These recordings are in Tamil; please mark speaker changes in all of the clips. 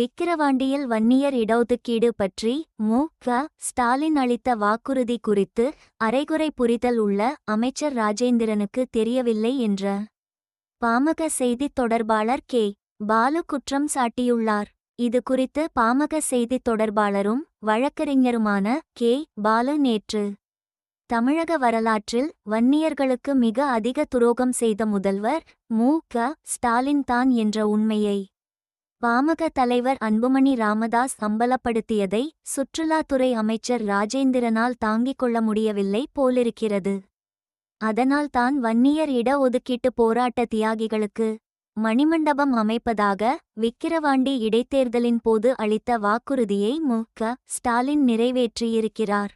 Speaker 1: விக்கிரவாண்டியில் வன்னியர் இடஒதுக்கீடு பற்றி மு. க. ஸ்டாலின் அளித்த வாக்குறுதி குறித்து அரைகுறை புரிதல் உள்ள அமைச்சர் ராஜேந்திரனுக்கு தெரியவில்லை என்ற பாமக செய்தித் தொடர்பாளர் கே. பாலு குற்றம் சாட்டியுள்ளார். இது குறித்து பாமக செய்தித் தொடர்பாளரும் வழக்கறிஞருமான கே. பாலு நேற்று தமிழக வரலாற்றில் வன்னியர்களுக்கு மிக அதிக துரோகம் செய்த முதல்வர் மு. க. ஸ்டாலின் தான் என்ற உண்மையை பாமக தலைவர் அன்புமணி ராமதாஸ் அம்பலப்படுத்தியதை சுற்றுலாத்துறை அமைச்சர் ராஜேந்திரனால் தாங்கிக் கொள்ள முடியவில்லை போலிருக்கிறது. அதனால் தான் வன்னியர் இட ஒதுக்கீட்டு போராட்ட தியாகிகளுக்கு மணிமண்டபம் அமைப்பதாக விக்கிரவாண்டி இடைத்தேர்தலின் போது அளித்த வாக்குறுதியை மு. க. ஸ்டாலின் நிறைவேற்றியிருக்கிறார்.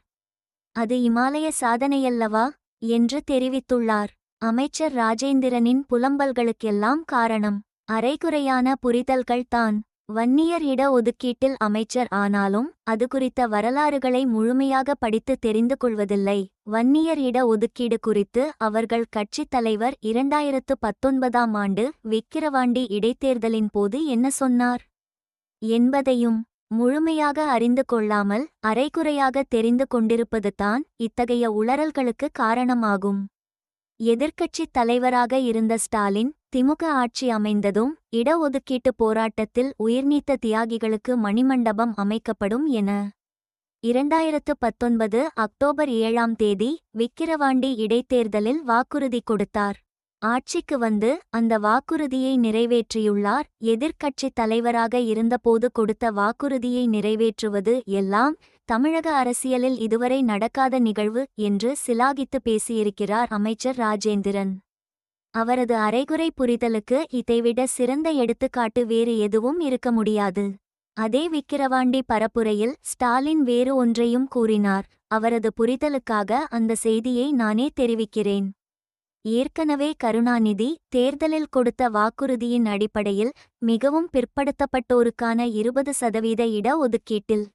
Speaker 1: அது இமாலய சாதனையல்லவா? என்று தெரிவித்துள்ளார். அமைச்சர் ராஜேந்திரனின் புலம்பல்களுக்கெல்லாம் காரணம். அரைகுறையான புரிதல்கள் தான். வன்னியர் இட ஒதுக்கீட்டில் அமைச்சர் ஆனாலும் அது குறித்த வரலாறுகளை முழுமையாக படித்து தெரிந்து கொள்வதில்லை. வன்னியர் இட ஒதுக்கீடு குறித்து அவர்கள் கட்சித் தலைவர் இரண்டாயிரத்து பத்தொன்பதாம் ஆண்டு விக்கிரவாண்டி இடைத்தேர்தலின் போது என்ன சொன்னார்? என்பதையும் முழுமையாக அறிந்து கொள்ளாமல் அரைகுறையாக தெரிந்து கொண்டிருப்பது தான் இத்தகைய உளறல்களுக்கு காரணமாகும். எதிர்க்கட்சித் தலைவராக இருந்த ஸ்டாலின் திமுக ஆட்சி அமைந்ததும் இடஒதுக்கீட்டு போராட்டத்தில் உயிர்நீத்த தியாகிகளுக்கு மணிமண்டபம் அமைக்கப்படும் என. இரண்டாயிரத்து பத்தொன்பது அக்டோபர் ஏழாம் தேதி விக்கிரவாண்டி இடைத்தேர்தலில் வாக்குறுதி கொடுத்தார். ஆட்சிக்கு வந்து அந்த வாக்குறுதியை நிறைவேற்றியுள்ளார். எதிர்க்கட்சித் தலைவராக இருந்தபோது கொடுத்த வாக்குறுதியை நிறைவேற்றுவது எல்லாம் தமிழக அரசியலில் இதுவரை நடக்காத நிகழ்வு என்று சிலாகித்து பேசியிருக்கிறார் அமைச்சர் ராஜேந்திரன். அவரது அரைகுறை புரிதலுக்கு இதைவிட சிறந்த எடுத்துக்காட்டு வேறு எதுவும் இருக்க முடியாது. அதே விக்கிரவாண்டி பரப்புரையில் ஸ்டாலின் வேறு ஒன்றையும் கூறினார். அவரது புரிதலுக்காக அந்த செய்தியை நானே தெரிவிக்கிறேன். ஏற்கனவே கருணாநிதி தேர்தலில் கொடுத்த வாக்குறுதியின் அடிப்படையில் மிகவும் பிற்படுத்தப்பட்டோருக்கான இருபது சதவீத இட ஒதுக்கீட்டில்.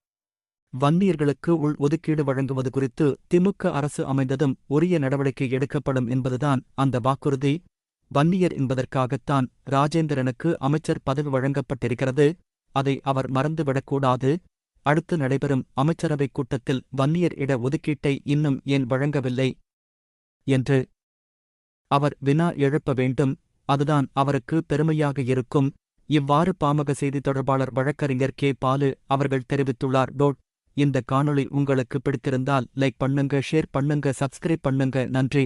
Speaker 2: வன்னியர்களுக்கு உள் ஒதுக்கீடு வழங்குவது குறித்து திமுக அரசு அமைந்ததும் உரிய நடவடிக்கை எடுக்கப்படும் என்பதுதான் அந்த வாக்குறுதி. வன்னியர் என்பதற்காகத்தான் ராஜேந்திரனுக்கு அமைச்சர் பதவி வழங்கப்பட்டிருக்கிறது. அதை அவர் மறந்துவிடக்கூடாது. அடுத்து நடைபெறும் அமைச்சரவைக் கூட்டத்தில் வன்னியர் இட ஒதுக்கீட்டை இன்னும் ஏன் வழங்கவில்லை? என்று அவர் வினா எழுப்ப வேண்டும். அதுதான் அவருக்கு பெருமையாக இருக்கும். இவ்வாறு பாமக செய்தி தொடர்பாளர் வழக்கறிஞர் கே. பாலு அவர்கள் தெரிவித்துள்ளார். டோட் இந்த காணொளி உங்களுக்கு பிடித்திருந்தால் லைக் பண்ணுங்க ஷேர் பண்ணுங்க சப்ஸ்கிரைப் பண்ணுங்க. நன்றி.